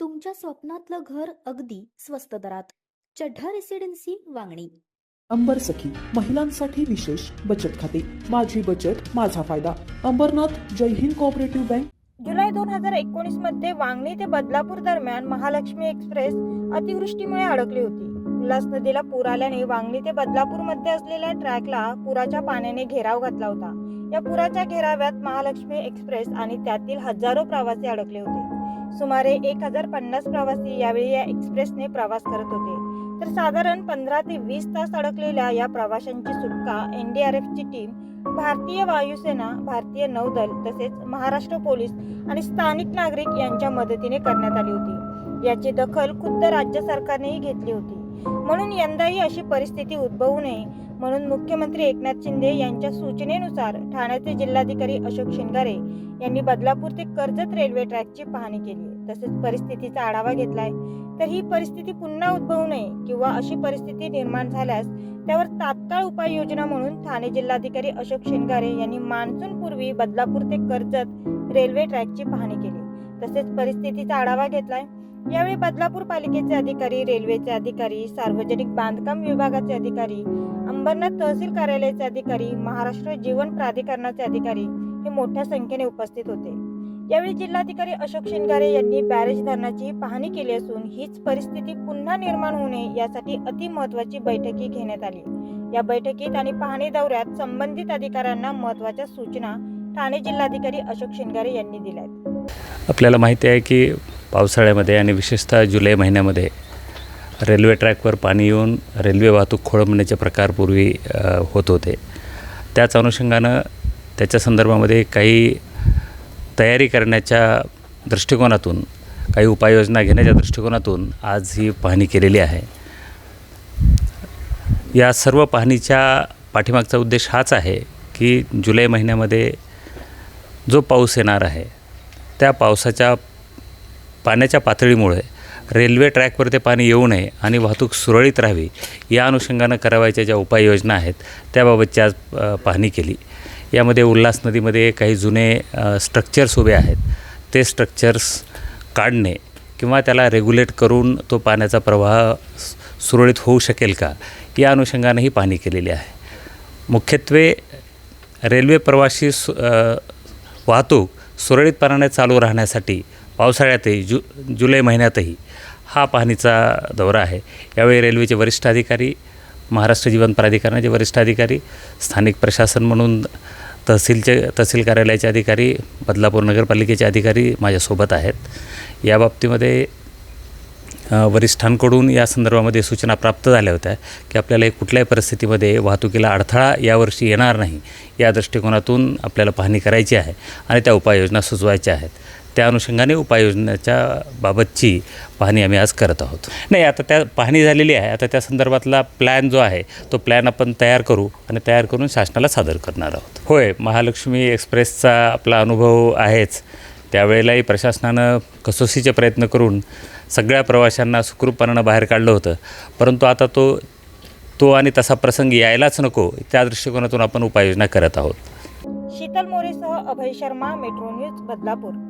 तुमच्या स्वप्नातलं घर अगदी स्वस्त दरात. चढ्ढा रेसिडेन्सी वांगणी. अंबर सखी महिलांसाठी विशेष बचत खाते. माझी बचत माझा फायदा. Ambernath Jai Hind co-operative bank. जुलै दोन हजार एकोणीसमध्ये वांगणी ते बदलापूर दरम्यान महालक्ष्मी एक्सप्रेस अतिवृष्टीमुळे अडकली होती. उल्हास नदीला पूर आल्याने वांगणी ते बदलापूरमध्ये असलेल्या ट्रॅकला पुराच्या पाण्याने घेराव घातला होता. या पुराच्या घेराव्यात महालक्ष्मी एक्सप्रेस आणि त्यातील हजारो प्रवासी अडकले होते. सुमारे एक हजार पन्नास प्रवासी यावेळी या एक्सप्रेसने प्रवास करत होते. तर साधारण पंधरा ते वीस तास अडकलेल्या या प्रवाशांची सुटका एनडीआरएफची टीम भारतीय वायुसेना भारतीय नौदल तसेच महाराष्ट्र पोलीस आणि स्थानिक नागरिक यांच्या मदतीने करण्यात आली होती. याची दखल खुद्द राज्य सरकारनेही घेतली होती. म्हणून यंदाही अशी परिस्थिती उद्भवू नये. म्हणून मुख्यमंत्री एकनाथ शिंदे यांच्या सूचनेनुसार ठाण्याचे जिल्हाधिकारी अशोक शिंगारे यांनी बदलापूर ते कर्जत रेल्वे ट्रॅकची पाहणी केली. तसेच परिस्थितीचा आढावा घेतलाय. तर ही परिस्थिती पुन्हा उद्भवू नये किंवा अशी परिस्थिती निर्माण झाल्यास त्यावर तात्काळ उपाययोजना म्हणून ठाणे जिल्हाधिकारी अशोक शिंगारे यांनी मान्सून पूर्वी बदलापूर ते कर्जत रेल्वे ट्रॅकची पाहणी केली. तसेच परिस्थितीचा आढावा घेतलाय. यावेळी बदलापूर पालिकेचे अधिकारी रेल्वेचे अधिकारी सार्वजनिक बांधकाम विभागाचे अधिकारी अंबरनाथ तहसील कार्यालयाचे अधिकारी महाराष्ट्र जीवन प्राधिकरणाचे अधिकारी हे मोठ्या संख्येने उपस्थित होते. यावेळी जिल्हाधिकारी अशोक शिंगारे यांनी बॅरेज धरणाची पाहणी केली असून हीच परिस्थिती पुन्हा निर्माण होऊ नये यासाठी अतिमहत्वाची बैठकी घेण्यात आली. या बैठकीत आणि पाहणी दौऱ्यात संबंधित अधिकाऱ्यांना महत्त्वाच्या सूचना ठाणे जिल्हाधिकारी अशोक शिंगारे यांनी दिल्यात. आपल्याला माहिती आहे की पावसाळ्यामध्ये आणि विशेषतः जुलै महिन्यामध्ये रेल्वे ट्रॅकवर पाणी येऊन रेल्वे वाहतूक खोळंबण्याचे प्रकार पूर्वी होत होते. त्याच अनुषंगानं त्याच्या संदर्भामध्ये काही तयारी करण्याच्या दृष्टिकोनातून काही उपाययोजना घेण्याच्या दृष्टिकोनातून आज ही पाहणी केलेली आहे. या सर्व पाहणीच्या पाठीमागचा उद्देश हाच आहे की जुलै महिन्यामध्ये जो पाऊस येणार आहे त्या पावसाच्या पाण्याच्या पातळीमुळे रेल्वे ट्रॅकवर ते पाणी येऊ नये आणि वाहतूक सुरळीत राहावी या अनुषंगानं करावायच्या ज्या उपाययोजना आहेत त्याबाबतची आज पाहणी केली. यामध्ये उल्हास नदीमध्ये काही जुने स्ट्रक्चर्स उभे आहेत. ते स्ट्रक्चर्स काढणे किंवा त्याला रेग्युलेट करून तो पाण्याचा प्रवाह सुरळीत होऊ शकेल का या अनुषंगानं ही पाहणी केलेली आहे. मुख्यत्वे रेल्वे प्रवाशी सु वाहतूक सुरळीतपणाने चालू राहण्यासाठी पावसाळ्यातही जु जुलै महिन्यातही हा पाहणीचा दौरा आहे. यावेळी रेल्वेचे वरिष्ठ अधिकारी महाराष्ट्र जीवन प्राधिकरणाचे वरिष्ठ अधिकारी स्थानिक प्रशासन म्हणून तहसीलचे तहसील कार्यालयाचे अधिकारी बदलापूर नगरपालिकेचे अधिकारी माझ्यासोबत आहेत. या बाबतीमध्ये वरिष्ठांकडून या संदर्भामध्ये सूचना प्राप्त झाल्या होत्या की आपल्याला एक कुठल्याही परिस्थितीमध्ये वाहतुकीला अडथळा यावर्षी येणार नाही. या दृष्टिकोनातून आपल्याला पाहणी करायची आहे आणि त्या उपाययोजना सुचवायच्या आहेत. त्या अनुषंगाने उपाययोजनेच्या बाबतची पाहणी आम्ही आज करत आहोत. नाही आता त्या पाहणी झालेली आहे. आता त्या संदर्भातला प्लॅन जो आहे तो प्लॅन आपण तयार करू आणि तयार करून शासनाला सादर करणार आहोत. होय महालक्ष्मी एक्सप्रेसचा आपला अनुभव आहेच. त्यावेळेलाही प्रशासनानं कसोशीचे प्रयत्न करून सगळ्या प्रवाशांना सुखरूपपणानं बाहेर काढलं होतं. परंतु आता तो तो आणि तसा प्रसंग यायलाच नको त्या दृष्टिकोनातून आपण उपाययोजना करत आहोत. शीतल मोरेसह अभय शर्मा मेट्रो न्यूज बदलापूर.